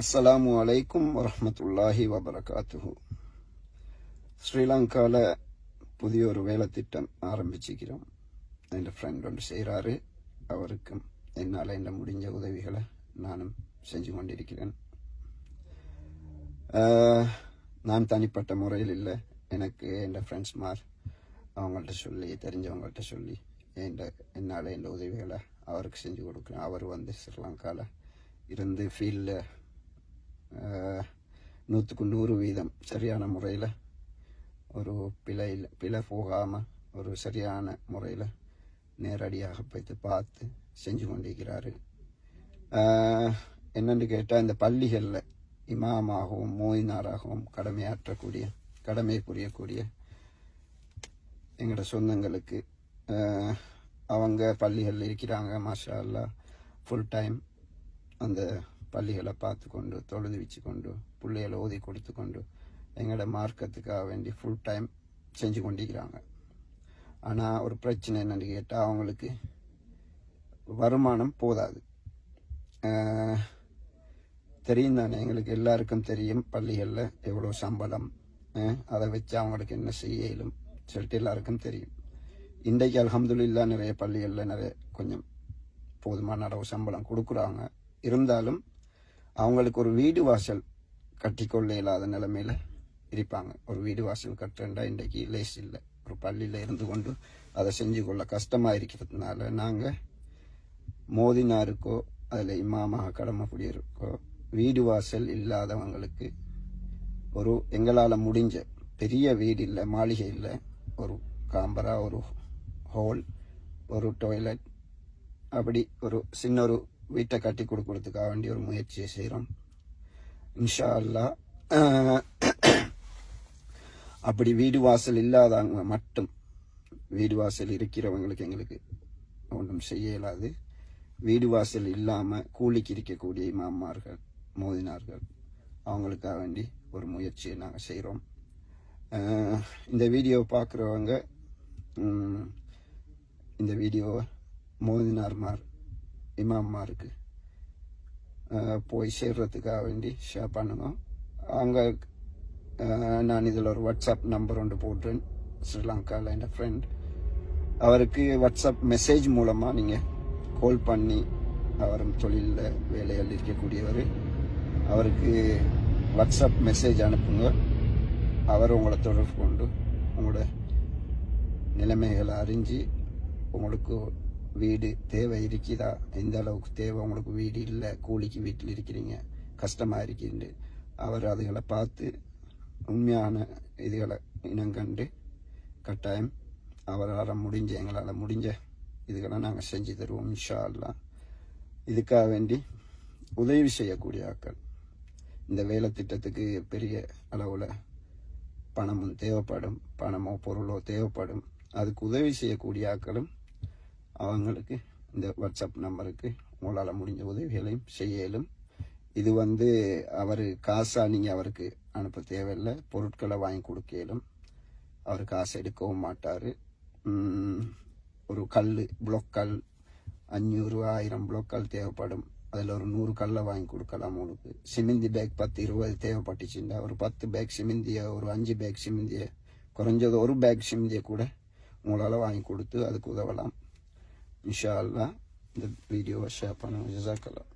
அஸ்ஸலாமு அலைக்கும் வரமத்துல்லாஹி வபரகாத்துஹு. ஸ்ரீலங்காவில் புதிய ஒரு வேலை திட்டம் ஆரம்பிச்சிக்கிறோம். என் ஃப்ரெண்ட் ஒன்று செய்கிறாரு அவருக்கும் என்னால் என்ன முடிஞ்ச உதவிகளை நானும் செஞ்சு கொண்டிருக்கிறேன். நான் தனிப்பட்ட முறையில் இல்லை. எனக்கு என் ஃப்ரெண்ட்ஸ்மார் அவங்கள்ட்ட சொல்லி தெரிஞ்சவங்கள்ட்ட சொல்லி என் என்னால் என் உதவிகளை அவருக்கு செஞ்சு கொடுக்குறேன். அவர் வந்து ஸ்ரீலங்காவில் இருந்து ஃபீல்டில் நூற்றுக்கு நூறு வீதம் சரியான முறையில் ஒரு பிழையில் பிழை போகாமல் ஒரு சரியான முறையில் நேரடியாக போய்த்து பார்த்து செஞ்சு கொண்டிருக்கிறாரு. என்னென்னு கேட்டால் இந்த பள்ளிகளில் இமாமாகவும் மோயினாராகவும் கடமையாற்றக்கூடிய கடமை புரியக்கூடிய எங்களோட சொந்தங்களுக்கு அவங்க பள்ளிகளில் இருக்கிறாங்க மாஷா அல்லா ஃபுல் டைம் அந்த பள்ளிகளை பார்த்து கொண்டு தொழுது வச்சு கொண்டு பிள்ளைகளை ஓதி கொடுத்து கொண்டு எங்களோட மார்க்கத்துக்காக வேண்டி ஃபுல் டைம் செஞ்சு கொண்டிருக்கிறாங்க. ஆனால் ஒரு பிரச்சனை என்னன்னு கேட்டால் அவங்களுக்கு வருமானம் போதாது. தெரியும் தானே எங்களுக்கு எல்லாருக்கும் தெரியும் பள்ளிகளில் எவ்வளோ சம்பளம் அதை வச்சு அவங்களுக்கு என்ன செய்ய இயலும் சொல்லிட்டு எல்லாருக்கும் தெரியும். இன்றைக்கு அல்ஹம்துலில்லா நிறைய பள்ளிகளில் நிறைய கொஞ்சம் போதுமான அளவு சம்பளம் கொடுக்குறாங்க. இருந்தாலும் அவங்களுக்கு ஒரு வீடு வாசல் கட்டிக்கொள்ள இல்லாத நிலமையில் இருப்பாங்க. ஒரு வீடு வாசல் கட்டுறா இன்றைக்கு லேஸ் இல்லை. ஒரு பள்ளியில் இருந்து கொண்டு அதை செஞ்சு கொள்ள கஷ்டமாக இருக்கிறதுனால நாங்கள் மோதினாருக்கோ அதில் இமாமாக கடமைப்படியிருக்கோ வீடு வாசல் இல்லாதவங்களுக்கு ஒரு எங்களால் முடிஞ்ச பெரிய வீடு இல்லை மாளிகை இல்லை ஒரு காம்பரா ஒரு ஹோல் ஒரு டாய்லெட் அப்படி ஒரு சின்ன ஒரு வீட்டை கட்டி கொடுக்கறதுக்காக வேண்டிய ஒரு முயற்சியை செய்கிறோம் இன்ஷா அல்லாஹ் அப்படி வீடு வாசல் இல்லாதவங்க மட்டும் வீடு வாசல் இருக்கிறவங்களுக்கு எங்களுக்கு ஒன்றும் செய்ய இயலாது. வீடு வாசல் இல்லாமல் கூலிக்கு இருக்கக்கூடிய இமாமார்கள் மோதினார்கள் அவங்களுக்காக வேண்டி ஒரு முயற்சியை நாங்கள் செய்கிறோம் இந்த வீடியோ பார்க்குறவங்க இந்த வீடியோவை மோதினார்மார் இமாம்மாருக்கு. போய் சேர்றதுக்காக வேண்டி ஷேர் பண்ணுங்க. அங்கே நான் இதில் ஒரு வாட்ஸ்அப் நம்பர் ஒன்று போடுறேன். ஸ்ரீலங்காவில் என் ஃப்ரெண்ட் அவருக்கு வாட்ஸ்அப் மெசேஜ் மூலமாக நீங்கள் கால் பண்ணி அவர் தொழிலில் வேலையில் இருக்கக்கூடியவர் அவருக்கு வாட்ஸ்அப் மெசேஜ் அனுப்புங்க. அவர் உங்களை தொடர்பு கொண்டு உங்களோட நிலைமைகளை அறிஞ்சு உங்களுக்கு வீடு தேவை இருக்குதா எந்த அளவுக்கு தேவை? உங்களுக்கு வீடு இல்லை கூலிக்கு வீட்டில் இருக்கிறீங்க. கஷ்டமாக இருக்கிறது அவர் அதுகளை பார்த்து உண்மையான இதுகளை இனங்கண்டு கட்டாயம் அவரால் முடிஞ்ச எங்களால் முடிஞ்ச இதுகளை நாங்கள் செஞ்சு தருவோம் இன்ஷா அல்லாஹ் இதுக்காக வேண்டி உதவி செய்யக்கூடிய ஆட்கள். இந்த வேலை திட்டத்துக்கு பெரிய அளவில் பணமும் தேவைப்படும். பணமோ பொருளோ தேவைப்படும். அதுக்கு உதவி செய்யக்கூடிய ஆட்களும் அவங்களுக்கு இந்த வாட்ஸ்அப் நம்பருக்கு உங்களால் முடிஞ்ச உதவிகளையும் செய்ய இயலும் இது வந்து அவர் காசாக நீங்கள் அவருக்கு அனுப்ப தேவையில்லை. பொருட்களை வாங்கி கொடுக்கலும். அவர் காசு எடுக்கவும் மாட்டார். ஒரு கல் பிளாக் கல் அஞ்சூறு ஆயிரம் பிளாக் கல் தேவைப்படும். அதில் ஒரு நூறு கல்லை வாங்கி கொடுக்கலாம் உங்களுக்கு. சிமிந்தி பேக் பத்து இருபது தேவைப்பட்டுச்சுண்டா ஒரு பத்து பேக் சிமிந்தியை ஒரு அஞ்சு பேக் சிமிந்தியை குறைஞ்சது ஒரு பேக் சிமிந்தியை கூட உங்களால் வாங்கி கொடுத்து அதுக்கு உதவலாம். இன்ஷா அல்லாஹ் இந்த வீடியோவை ஷேர் பண்ணுங்க ஜசாக்கலாம்